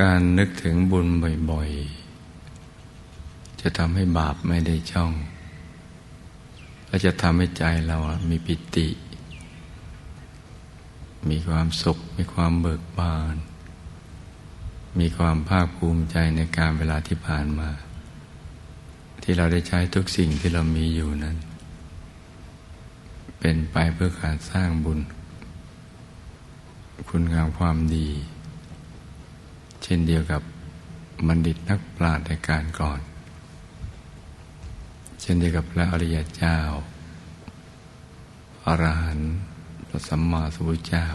การนึกถึงบุญบ่อยๆ จะทำให้บาปไม่ได้ช่องและจะทำให้ใจเรามีปิติ มีความสุข มีความเบิกบาน มีความภาคภูมิใจในการเวลาที่ผ่านมา ที่เราได้ใช้ทุกสิ่งที่เรามีอยู่นั้น เป็นไปเพื่อการสร้างบุญ คุณงามความดี ช่นเดียวกับบัณฑิตนักปราชญ์ในการก่อน เช่นเดียวกับพระอริยเจ้าอรหันต์พระสัมมาสัมพุทธเจ้า